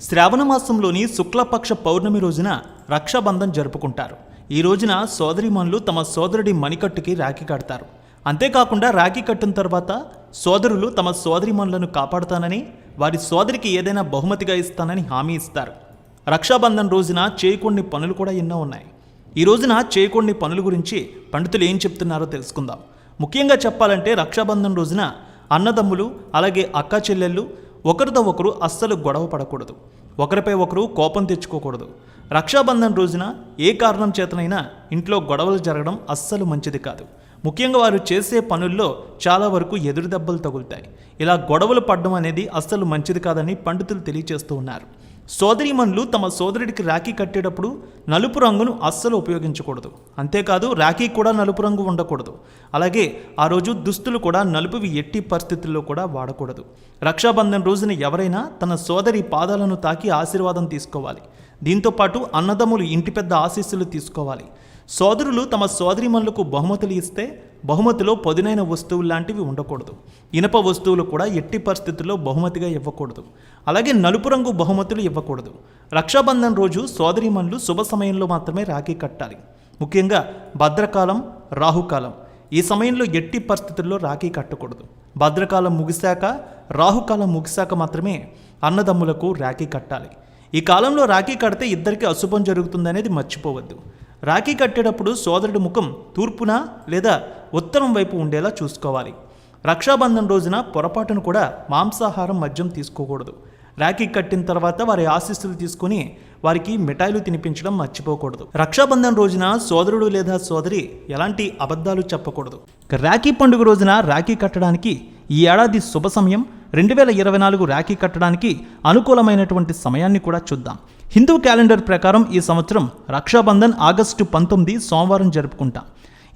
శ్రావణ మాసంలోని శుక్లపక్ష పౌర్ణమి రోజున రక్షాబంధం జరుపుకుంటారు. ఈ రోజున సోదరిమణులు తమ సోదరుడి మణికట్టుకి రాఖీ కడతారు. అంతేకాకుండా రాఖీ కట్టిన తర్వాత సోదరులు తమ సోదరిమణులను కాపాడుతానని వారి సోదరికి ఏదైనా బహుమతిగా ఇస్తానని హామీ ఇస్తారు. రక్షాబంధన్ రోజున చేయకూడని పనులు కూడా ఎన్నో ఉన్నాయి. ఈ రోజున చేయకూడని పనుల గురించి పండితులు ఏం చెప్తున్నారో తెలుసుకుందాం. ముఖ్యంగా చెప్పాలంటే రక్షాబంధన్ రోజున అన్నదమ్ములు అలాగే అక్క చెల్లెళ్ళు ఒకరితో ఒకరు అస్సలు గొడవ పడకూడదు. ఒకరిపై ఒకరు కోపం తెచ్చుకోకూడదు. రక్షాబంధన్ రోజున ఏ కారణం చేతనైనా ఇంట్లో గొడవలు జరగడం అస్సలు మంచిది కాదు. ముఖ్యంగా వారు చేసే పనుల్లో చాలా వరకు ఎదురు దెబ్బలు తగులుతాయి. ఇలా గొడవలు పడడం అనేది అస్సలు మంచిది కాదని పండితులు తెలియజేస్తూ ఉన్నారు. సోదరిమణులు తమ సోదరుడికి రాఖీ కట్టేటప్పుడు నలుపు రంగును అస్సలు ఉపయోగించకూడదు. అంతేకాదు రాఖీ కూడా నలుపు రంగు ఉండకూడదు. అలాగే ఆ రోజు దుస్తులు కూడా నలుపువి ఎట్టి పరిస్థితుల్లో కూడా వాడకూడదు. రక్షాబంధన్ రోజున ఎవరైనా తన సోదరి పాదాలను తాకి ఆశీర్వాదం తీసుకోవాలి. దీంతోపాటు అన్నదమ్ములు ఇంటి పెద్ద ఆశీస్సులు తీసుకోవాలి. సోదరులు తమ సోదరిమణులకు బహుమతులు ఇస్తే బహుమతిలో పదునైన వస్తువులు లాంటివి ఉండకూడదు. ఇనప వస్తువులు కూడా ఎట్టి పరిస్థితుల్లో బహుమతిగా ఇవ్వకూడదు. అలాగే నలుపు రంగు బహుమతులు ఇవ్వకూడదు. రక్షాబంధన్ రోజు సోదరిమణులు శుభ సమయంలో మాత్రమే రాఖీ కట్టాలి. ముఖ్యంగా భద్రకాలం రాహుకాలం. ఈ సమయంలో ఎట్టి పరిస్థితుల్లో రాఖీ కట్టకూడదు. భద్రకాలం ముగిశాక రాహుకాలం ముగిశాక మాత్రమే అన్నదమ్ములకు రాఖీ కట్టాలి. ఈ కాలంలో రాఖీ కడితే ఇద్దరికి అశుభం జరుగుతుందనేది మర్చిపోవద్దు. రాఖీ కట్టేటప్పుడు సోదరుడి ముఖం తూర్పున లేదా ఉత్తరం వైపు ఉండేలా చూసుకోవాలి. రక్షాబంధన్ రోజున పొరపాటును కూడా మాంసాహారం మద్యం తీసుకోకూడదు. రాఖీ కట్టిన తర్వాత వారి ఆశీస్సులు తీసుకుని వారికి మిఠాయిలు తినిపించడం మర్చిపోకూడదు. రక్షాబంధన్ రోజున సోదరుడు లేదా సోదరి ఎలాంటి అబద్ధాలు చెప్పకూడదు. రాఖీ పండుగ రోజున రాఖీ కట్టడానికి ఈ ఏడాది శుభ సమయం రెండు వేల ఇరవై నాలుగు రాఖీ కట్టడానికి అనుకూలమైనటువంటి సమయాన్ని కూడా చూద్దాం. హిందూ క్యాలెండర్ ప్రకారం ఈ సంవత్సరం రక్షాబంధన్ ఆగస్టు పంతొమ్మిది సోమవారం జరుపుకుంటాం.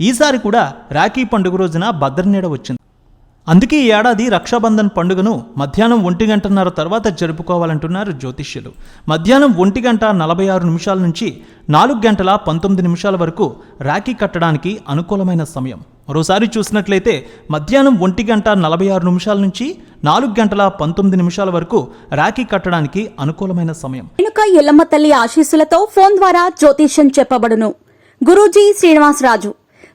ఈసారి కూడా రాఖీ పండుగ రోజున భద్రనీడ వచ్చింది. అందుకే ఈ ఏడాది రక్షాబంధన్ పండుగను మధ్యాహ్నం ఒంటి గంటన్నర తర్వాత జరుపుకోవాలంటున్నారు జ్యోతిష్యులు. మధ్యాహ్నం ఒంటి గంట నలభై ఆరు నిమిషాల నుంచి నాలుగు గంటల పంతొమ్మిది నిమిషాల వరకు రాఖీ కట్టడానికి అనుకూలమైన సమయం. మరోసారి చూసినట్లయితే మధ్యాహ్నం ఒంటి గంట నలభై ఆరు నిమిషాల నుంచి నాలుగు గంటల పంతొమ్మిది నిమిషాల వరకు రాఖీ కట్టడానికి అనుకూలమైన సమయం. వెనుక ఎల్లమ్మ తల్లి ఆశీస్సులతో ఫోన్ ద్వారా జ్యోతిష్యం చెప్పబడును. గురూజీ శ్రీనివాసరాజు.